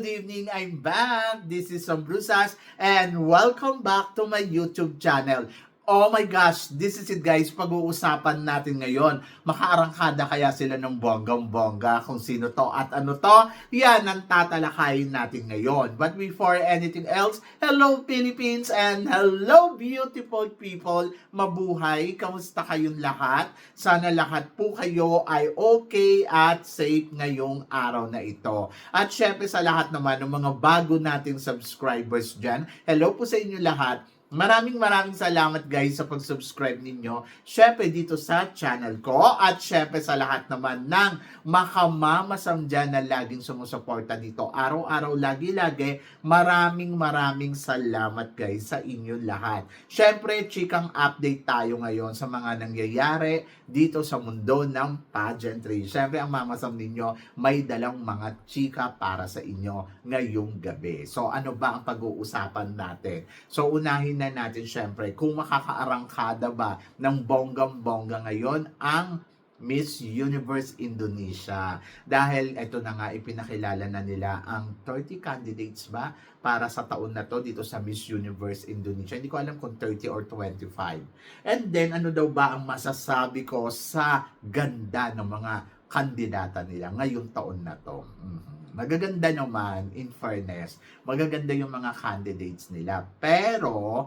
Good evening! I'm back! This is Sam Brusas and welcome back to my YouTube channel. Oh my gosh, this is it guys, pag-uusapan natin ngayon. Makaarangkada kaya sila ng bonggang-bongga kung sino to at ano to? Yan ang tatalakayin natin ngayon. But before anything else, hello Philippines and hello beautiful people. Mabuhay, kamusta kayong lahat? Sana lahat po kayo ay okay at safe ngayong araw na ito. At syempre sa lahat naman ng mga bago nating subscribers dyan, hello po sa inyo lahat. Maraming maraming salamat guys sa pag-subscribe ninyo. Syempre dito sa channel ko at syempre sa lahat naman ng makamamasam dyan na laging sumusuporta dito. Araw-araw, lagi-lagi. Maraming maraming salamat guys sa inyo lahat. Syempre, chikang update tayo ngayon sa mga nangyayari dito sa mundo ng pageantry. Syempre, ang mamasam ninyo may dalang mga chika para sa inyo ngayong gabi. So, ano ba ang pag-uusapan natin? So, unahin na natin syempre kung makakaarangkada ba ng bonggang-bongga ngayon ang Miss Universe Indonesia. Dahil ito na nga ipinakilala na nila ang 30 candidates ba para sa taon na to dito sa Miss Universe Indonesia. Hindi ko alam kung 30 or 25. And then ano daw ba ang masasabi ko sa ganda ng mga kandidata nila ngayong taon na to. Mhm. Magaganda naman, in fairness, magaganda yung mga candidates nila. Pero,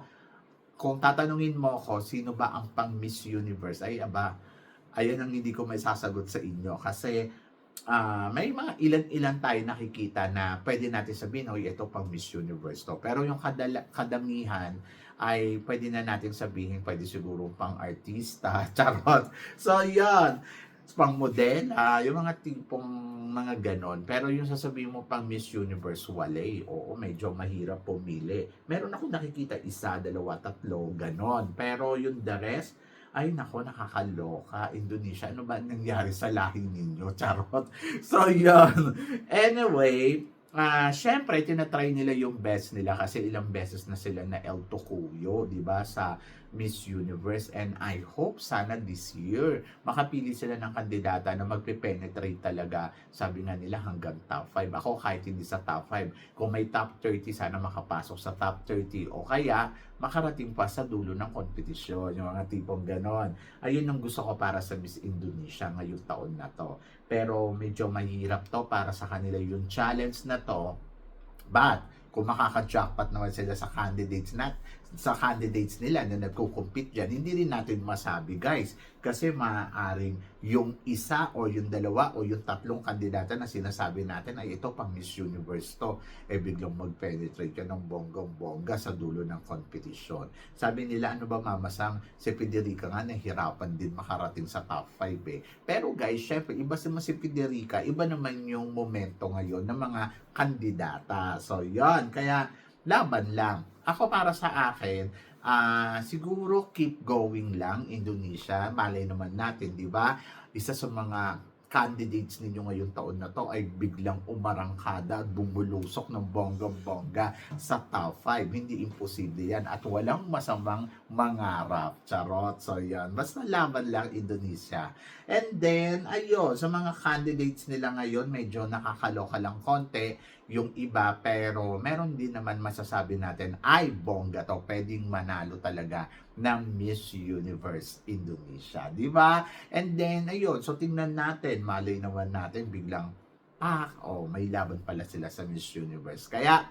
kung tatanungin mo ko, sino ba ang pang Miss Universe? Ay, aba, ayan ang hindi ko may sasagot sa inyo. Kasi, ah, may mga ilan-ilan tayo nakikita na pwede natin sabihin, oy, ito pang Miss Universe to. Pero yung kadala- kadamihan, ay pwede na natin sabihin, pwede siguro pang artista, charot. So, yan pang model, ah, yung mga tipong mga ganon. Pero yung sasabihin mo pang Miss Universe, wale. Oo, medyo mahirap pumili. Meron ako nakikita isa, dalawa, tatlo, ganon. Pero yung the rest, ay nako, nakakaloka. Indonesia, ano ba nangyari sa lahi ninyo? Charot. So, yun. Anyway, Ah, syempre tinatry nila yung best nila kasi ilang beses na sila na El Tocuyo, 'di ba, sa Miss Universe and I hope sana this year makapili sila ng kandidata na magpe-penetrate talaga. Sabi nga nila hanggang top 5. Ako kahit hindi sa top 5, kung may top 30 sana makapasok sa top 30 o kaya makarating pa sa dulo ng kompetisyon, yung mga tipong ganon. Ayun ang gusto ko para sa Miss Indonesia ngayong taon na to. Pero medyo mahirap to para sa kanila yung challenge na to. But, kung makaka-jackpot naman sila sa candidates na sa candidates nila na nagko-compete dyan, hindi rin natin masabi guys. Kasi maaaring yung isa o yung dalawa o yung tatlong kandidata na sinasabi natin ay ito pang Miss Universe to. Eh biglang mag-penetrate yan ng bonggang-bongga sa dulo ng competition. Sabi nila ano ba mamasang si Federica nga nahirapan din makarating sa top 5 eh. Pero guys, syempre iba si si Federica, iba naman yung momento ngayon ng mga kandidata. So yon kaya laban lang. Ako para sa akin, ah siguro keep going lang Indonesia. Malay naman natin, 'di ba? Isa sa mga candidates ninyo ngayong taon na to ay biglang umarangkada at bumulusok ng bonggang-bongga sa top 5. Hindi imposible yan at walang masamang mangarap. Charot. So yan. Basta laban lang Indonesia. And then, ayun, sa mga candidates nila ngayon, medyo nakakaloka lang konti yung iba pero meron din naman masasabi natin ay bongga to pwedeng manalo talaga ng Miss Universe Indonesia. Di ba? And then ayun so tingnan natin malay naman natin biglang ah oh may laban pala sila sa Miss Universe. Kaya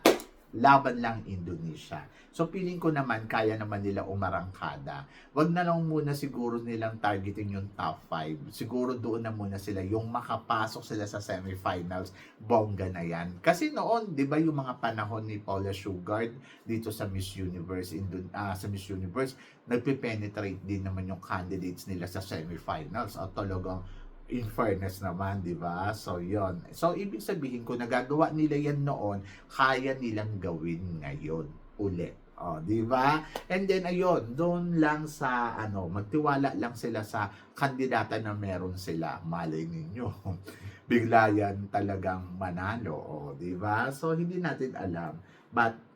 laban lang Indonesia. So feeling ko naman kaya naman nila umarangkada. Wag na lang muna siguro nilang targeting yung top 5. Siguro doon na muna sila yung makapasok sila sa semifinals. Bongga na yan. Kasi noon, 'di ba yung mga panahon ni Paula Sugard dito sa Miss Universe Indo- ah, sa Miss Universe, nagpe-penetrate din naman yung candidates nila sa semifinals. At talagang in fairness naman, di ba? So, yon So, ibig sabihin ko, nagagawa nila yan noon, kaya nilang gawin ngayon ulit. O, di ba? And then, ayun, doon lang sa, ano, magtiwala lang sila sa kandidata na meron sila. Malay ninyo. Bigla yan talagang manalo. O, di ba? So, hindi natin alam. But,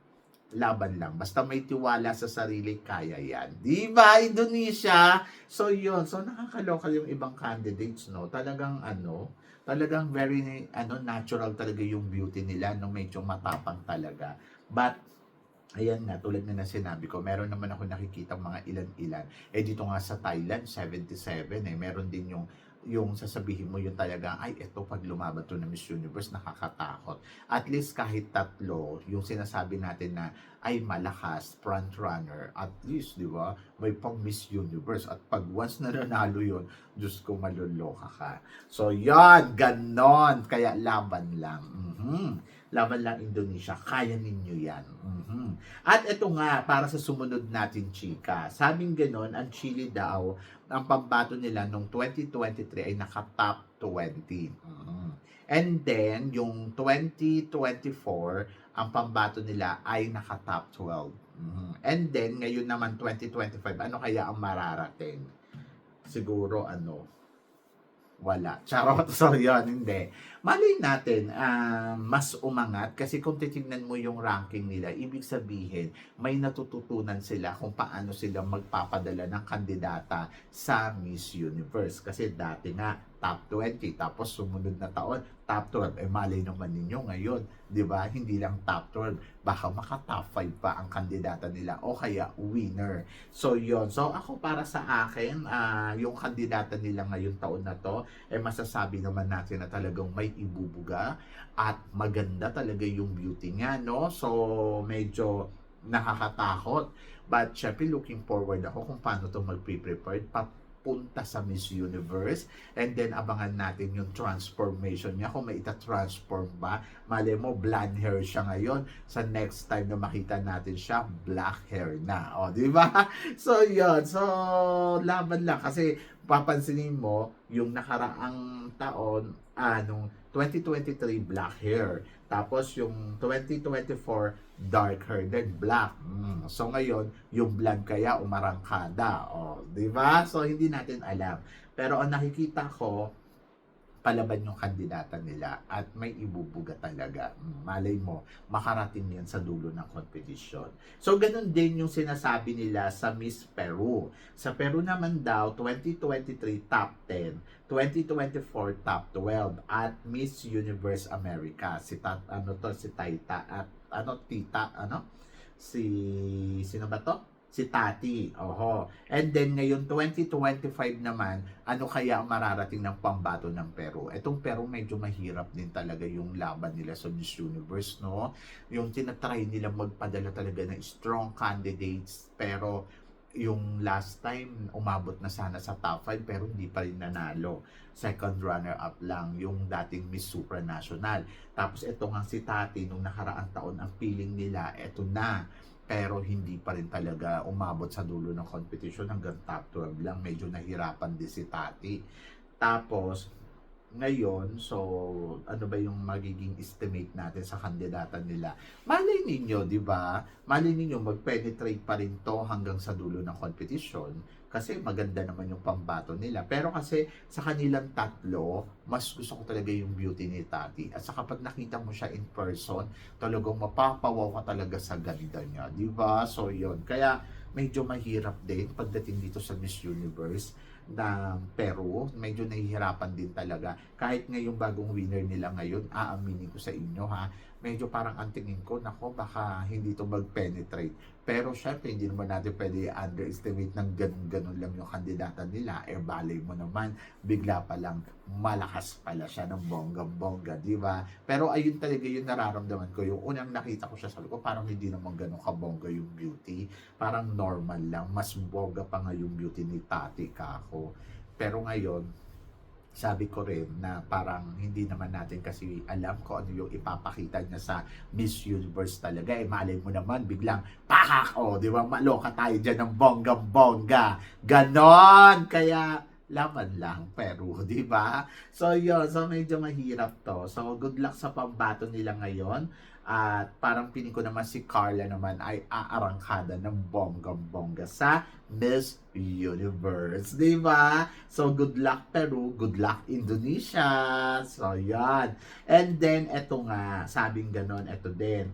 laban lang. Basta may tiwala sa sarili, kaya yan. Di ba, Indonesia? So, yun. So, nakakaloka yung ibang candidates, no? Talagang, ano, talagang very, ano, natural talaga yung beauty nila, no? Medyo matapang talaga. But, Ayan nga, tulad na na sinabi ko, meron naman ako nakikita mga ilan-ilan. Eh dito nga sa Thailand, 77 eh. Meron din yung yung sasabihin mo yung talaga, ay, eto pag lumaban to ng Miss Universe, nakakatakot. At least kahit tatlo, yung sinasabi natin na, ay malakas, front runner, at least, di ba, may pang Miss Universe. At pag once na nanalo yun, Diyos ko, maluloka ka. So, yan, ganon. Kaya laban lang. Mhm. Laban lang Indonesia. Kaya ninyo yan. Mhm. At ito nga, para sa sumunod natin, chika. Sabing ganon, ang Chile daw, ang pambato nila nung 2023 ay naka-top 20. Mhm. And then, yung 2024, ang pambato nila ay naka-top 12. Mhm. And then, ngayon naman 2025, ano kaya ang mararating? Siguro, ano, wala. Charot. So, yun, hindi. Malay natin, ah, mas umangat kasi kung titignan mo yung ranking nila, ibig sabihin, may natututunan sila kung paano sila magpapadala ng kandidata sa Miss Universe. Kasi dati nga, top 20, tapos sumunod na taon, top 12. Eh, malay naman ninyo ngayon, di ba? Hindi lang top 12, baka maka top 5 pa ang kandidata nila o kaya winner. So, yon So, ako para sa akin, ah, yung kandidata nila ngayon taon na to, eh masasabi naman natin na talagang may ibubuga at maganda talaga yung beauty niya, no? So, medyo nakakatakot. But syempre looking forward ako kung paano to magpe-prepared papunta sa Miss Universe. And then abangan natin yung transformation niya kung may ita-transform ba. Mali mo, blonde hair siya ngayon. Sa next time na makita natin siya, black hair na. O, di ba? So, yun. So, laban lang. Kasi papansinin mo, yung nakaraang taon, anong 2023 black hair. Tapos yung 2024 dark hair, then black. Mm. So ngayon, yung blonde kaya umarangkada. O, di ba? So hindi natin alam. Pero ang nakikita ko, palaban yung kandidata nila at may ibubuga talaga. Mm, Malay mo, makarating yan sa dulo ng competition. So, ganun din yung sinasabi nila sa Miss Peru. Sa Peru naman daw, 2023 top 10, 2024 top 12, at Miss Universe America. Si tat, ano to, si Taita, at ano, Tita, ano? Si, sino ba to? si Tati. Oho. And then ngayon 2025 naman, ano kaya ang mararating ng pambato ng Peru? Etong Peru medyo mahirap din talaga yung laban nila sa Miss Universe, no? Yung tinatry nila magpadala talaga ng strong candidates pero yung last time umabot na sana sa top 5 pero hindi pa rin nanalo. Second runner up lang yung dating Miss Supranational. Tapos ito nga si Tati nung nakaraang taon ang feeling nila eto na pero hindi pa rin talaga umabot sa dulo ng competition hanggang top 12 lang. Medyo nahirapan din si Tati. Tapos, ngayon, so, ano ba yung magiging estimate natin sa kandidata nila? Malay ninyo, di ba? Malay ninyo, mag-penetrate pa rin to hanggang sa dulo ng competition kasi maganda naman yung pambato nila. Pero kasi sa kanilang tatlo, mas gusto ko talaga yung beauty ni Tati. At saka pag nakita mo siya in person, talagang mapapawaw ka talaga sa ganda niya. Di ba? So, yun. Kaya, medyo mahirap din pagdating dito sa Miss Universe ng Peru, medyo nahihirapan din talaga. Kahit ngayong bagong winner nila ngayon, aaminin ko sa inyo ha, medyo parang ang tingin ko, nako baka hindi to mag-penetrate. Pero syempre, hindi naman natin pwede underestimate ng ganun-ganun lang yung kandidata nila. Eh, balay mo naman, bigla pa lang, malakas pala siya ng bongga-bongga, di ba? Pero ayun talaga yung nararamdaman ko. Yung unang nakita ko siya, sabi ko, parang hindi naman ganun kabongga yung beauty. Parang normal lang. Mas bongga pa nga yung beauty ni Tati Kako. Pero ngayon, sabi ko rin na parang hindi naman natin kasi alam ko ano yung ipapakita niya sa Miss Universe talaga. Eh, malay mo naman, biglang pahak! O, di ba? Maloka tayo dyan ng bongga-bongga. Ganon! Kaya, laban lang, pero, di ba? So, yun. So, medyo mahirap to. So, good luck sa pambato nila ngayon. At parang piling ko naman si Carla naman ay aarangkada ng bonggang-bongga sa Miss Universe. Ba? So, good luck Peru, good luck Indonesia. So, yan. And then, eto nga, sabing ganon, eto din.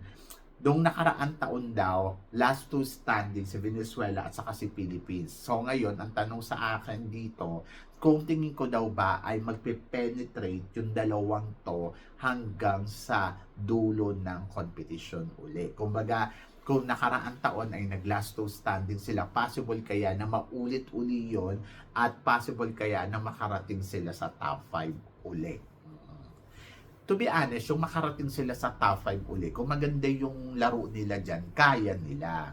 Noong nakaraan taon daw, last two standing si Venezuela at saka si Philippines. So ngayon, ang tanong sa akin dito, kung tingin ko daw ba ay magpe-penetrate yung dalawang to hanggang sa dulo ng competition uli. Kumbaga, kung nakaraan taon ay nag-last two standing sila, possible kaya na maulit uli yon at possible kaya na makarating sila sa top 5 uli. To be honest, yung makarating sila sa top 5 uli, kung maganda yung laro nila dyan, kaya nila.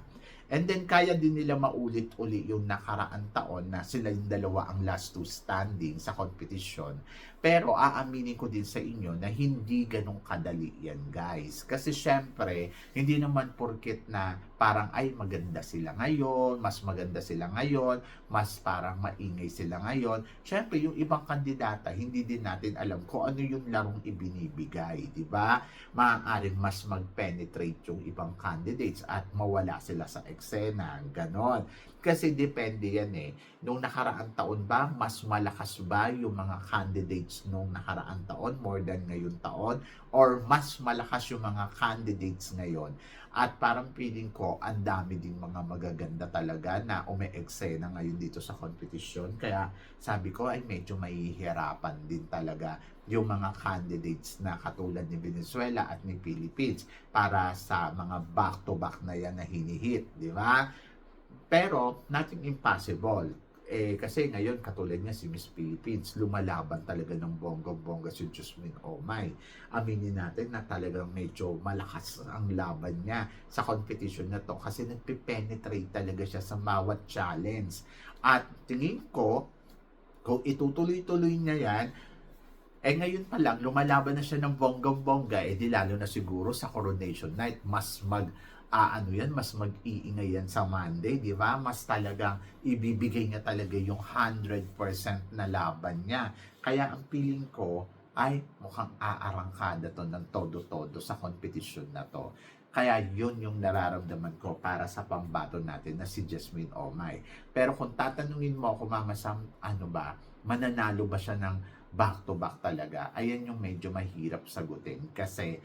And then, kaya din nila maulit uli yung nakaraan taon na sila yung dalawa ang last two standing sa competition. Pero aaminin ko din sa inyo na hindi ganun kadali yan, guys. Kasi syempre, hindi naman porket na parang ay maganda sila ngayon, mas maganda sila ngayon, mas parang maingay sila ngayon. Syempre, yung ibang kandidata, hindi din natin alam kung ano yung larong ibinibigay, di ba? Maaaring mas mag-penetrate yung ibang candidates at mawala sila sa eksena, ganon. Kasi depende yan eh. Nung nakaraan taon ba, mas malakas ba yung mga candidates nung nakaraan taon more than ngayon taon? Or mas malakas yung mga candidates ngayon? At parang feeling ko, ang dami din mga magaganda talaga na ume-eksena ngayon dito sa competition. Kaya sabi ko ay medyo mahihirapan din talaga yung mga candidates na katulad ni Venezuela at ni Philippines para sa mga back-to-back na yan na hinihit, di ba? Pero, nothing impossible. Eh, kasi ngayon, katulad niya si Miss Philippines, lumalaban talaga ng bonggang-bongga si Jasmine Omay. Aminin natin na talagang medyo malakas ang laban niya sa competition na to kasi nagpipenetrate talaga siya sa bawat challenge. At tingin ko, kung itutuloy-tuloy niya yan, eh ngayon pa lang, lumalaban na siya ng bonggang-bongga, eh di lalo na siguro sa Coronation Night, mas mag uh, ano yan, mas mag-iingay yan sa Monday, di ba? Mas talagang ibibigay niya talaga yung 100% na laban niya. Kaya ang feeling ko ay mukhang aarangkada to ng todo-todo sa competition na to. Kaya yun yung nararamdaman ko para sa pambato natin na si Jasmine Omay. Pero kung tatanungin mo ako, Mama Sam, ano ba, mananalo ba siya ng back-to-back talaga? Ayan yung medyo mahirap sagutin kasi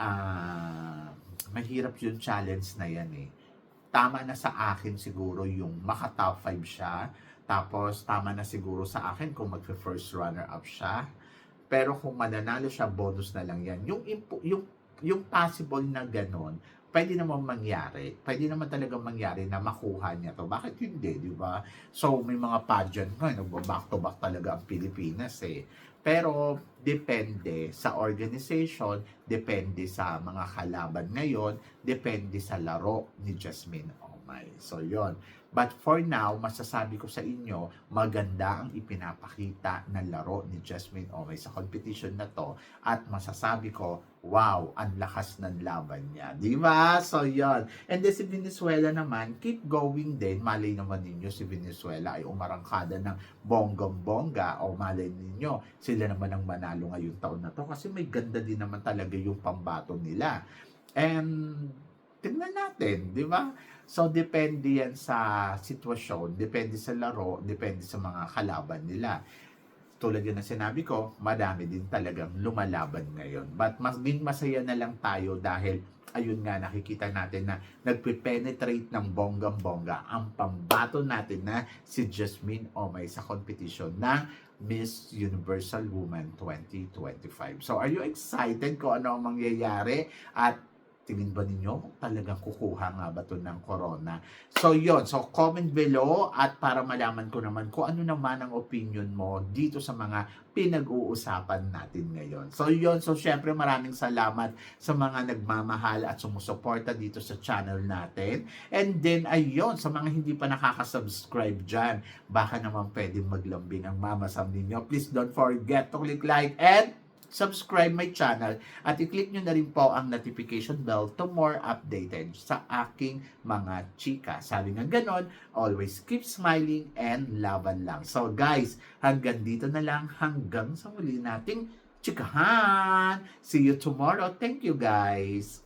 uh, mahirap yung challenge na yan eh. Tama na sa akin siguro yung maka top 5 siya. Tapos tama na siguro sa akin kung magfe first runner up siya. Pero kung mananalo siya, bonus na lang yan. Yung, yung, yung possible na ganon, pwede naman mangyari. Pwede naman talaga mangyari na makuha niya to. Bakit hindi, di ba? So, may mga pageant nga, back to back talaga ang Pilipinas eh. Pero, depende sa organization, depende sa mga kalaban ngayon, depende sa laro ni Jasmine Omay. So, yon But for now, masasabi ko sa inyo, maganda ang ipinapakita ng laro ni Jasmine Omay sa competition na to. At masasabi ko, wow, ang lakas ng laban niya. Di ba? So, yon And then si Venezuela naman, keep going din. Malay naman ninyo si Venezuela ay umarangkada ng bonggam-bongga. O malay ninyo, sila naman ang manalo ngayong taon na to. Kasi may ganda din naman talaga yung pambato nila. And tingnan natin, di ba? So, depende yan sa sitwasyon, depende sa laro, depende sa mga kalaban nila. Tulad yun na sinabi ko, madami din talagang lumalaban ngayon. But mas din masaya na lang tayo dahil ayun nga nakikita natin na nagpe-penetrate ng bonggang-bongga ang pambato natin na si Jasmine Omay sa competition ng Miss Universal Woman 2025. So are you excited kung ano ang mangyayari at tingin ba ninyo talagang kukuha nga ba to ng corona? So yon so comment below at para malaman ko naman kung ano naman ang opinion mo dito sa mga pinag-uusapan natin ngayon. So yon so syempre maraming salamat sa mga nagmamahal at sumusuporta dito sa channel natin. And then ayun, sa mga hindi pa nakaka-subscribe dyan, baka naman pwedeng maglambing ang mama sam ninyo. Please don't forget to click like and subscribe my channel at i-click nyo na rin po ang notification bell to more updated sa aking mga chika. Sabi nga ganon, always keep smiling and laban lang. So guys, hanggang dito na lang hanggang sa muli nating chikahan. See you tomorrow. Thank you guys.